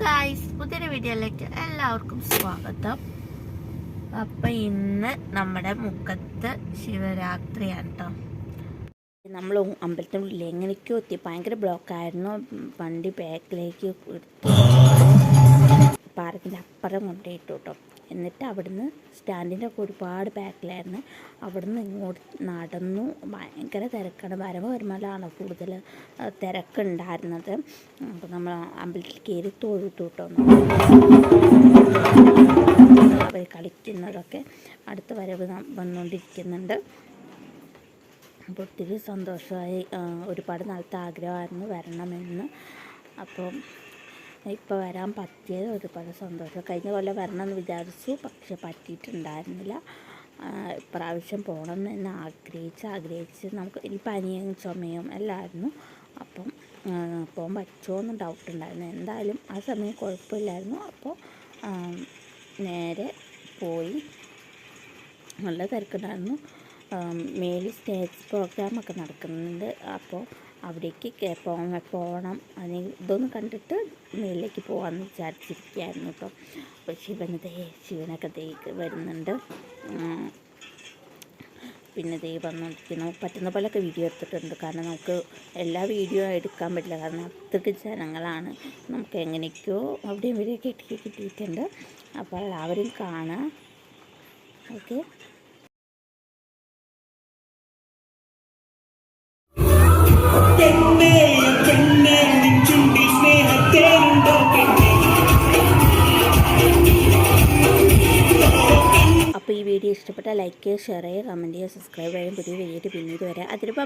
Guys പുതിയൊരു വീഡിയോയിലേക്ക് എല്ലാവർക്കും സ്വാഗതം. അപ്പം ഇന്ന് നമ്മുടെ മുക്കത്ത് ശിവരാത്രിയാണ് കേട്ടോ നമ്മൾ അമ്പലത്തിന്റെ ഉള്ളിൽ എങ്ങനെയൊക്കെയോ എത്തി. ഭയങ്കര ബ്ലോക്കായിരുന്നു വണ്ടി ബാക്കിലേക്ക് എടുത്തു. പാർക്കിന്റെ അപ്പുറം കൊണ്ടുപോയിട്ടു കേട്ടോ എന്നിട്ട് അവിടുന്ന് സ്റ്റാൻഡിന്റെ ഒക്കെ ഒരുപാട് ബാക്കിലായിരുന്നു. അവിടുന്ന് ഇങ്ങോട്ട് നടന്നു. ഭയങ്കര തിരക്കാണ്. വരവ് വരുമ്പോഴാണ് കൂടുതൽ തിരക്കുണ്ടായിരുന്നത് അപ്പോൾ നമ്മൾ അമ്പലത്തിൽ കയറി തൊഴുത്തു കേട്ടോ അവർ കളിക്കുന്നതൊക്കെ അടുത്ത വരവ് വന്നുകൊണ്ടിരിക്കുന്നുണ്ട് അപ്പോൾ ഒത്തിരി സന്തോഷമായി. ഒരുപാട് നാളത്തെ ആഗ്രഹമായിരുന്നു വരണമെന്ന്. അപ്പം ഇപ്പോൾ വരാൻ പറ്റിയത് ഒരുപാട് സന്തോഷം. കഴിഞ്ഞ കൊല്ലം വരണമെന്ന് വിചാരിച്ചു പക്ഷെ പറ്റിയിട്ടുണ്ടായിരുന്നില്ല. ഇപ്രാവശ്യം പോകണം എന്ന് ആഗ്രഹിച്ച് ആഗ്രഹിച്ച് നമുക്ക് ഈ പനിയും ചുമയും എല്ലായിരുന്നു. അപ്പം പോകാൻ പറ്റുമോ എന്ന് ഡൗട്ട് ഉണ്ടായിരുന്നു. എന്തായാലും ആ സമയം കുഴപ്പമില്ലായിരുന്നു. അപ്പോൾ നേരെ പോയി. നല്ല തിരക്കുണ്ടായിരുന്നു. മേലിൽ സ്റ്റേജ് പ്രോഗ്രാമൊക്കെ നടക്കുന്നുണ്ട്. അപ്പോൾ അവിടേക്ക് പോകണം പോകണം അതിന് ഇതൊന്ന് കണ്ടിട്ട് മേലിലേക്ക് പോകാമെന്ന് വിചാരിച്ചിരിക്കുകയായിരുന്നു കേട്ടോ അപ്പോൾ ശിവന് ദേ ശിവനൊക്കെ ദേ വരുന്നുണ്ട്. പിന്നെ ദേ വന്നുകൊണ്ടിരിക്കുന്നു പറ്റുന്ന പോലെയൊക്കെ വീഡിയോ എടുത്തിട്ടുണ്ട്. കാരണം നമുക്ക് എല്ലാ വീഡിയോ എടുക്കാൻ പറ്റില്ല. കാരണം അത്രയ്ക്ക് ജനങ്ങളാണ്. നമുക്ക് എങ്ങനെയൊക്കെയോ അവിടെയും ഇവിടെയൊക്കെ ഇട്ടിട്ട് കിട്ടിയിട്ടുണ്ട്. അപ്പോൾ എല്ലാവരും കാണാം. ഓക്കെ. അപ്പോൾ ഈ വീഡിയോ ഇഷ്ടപ്പെട്ടാൽ ലൈക്ക് ചെയ്യുക ഷെയർ ചെയ്യുക കമന്റ് ചെയ്യുക സബ്സ്ക്രൈബ് ചെയ്യുക. പുതിയ വീഡിയോ പിന്നീട് വരാം. അതിന് ബൈ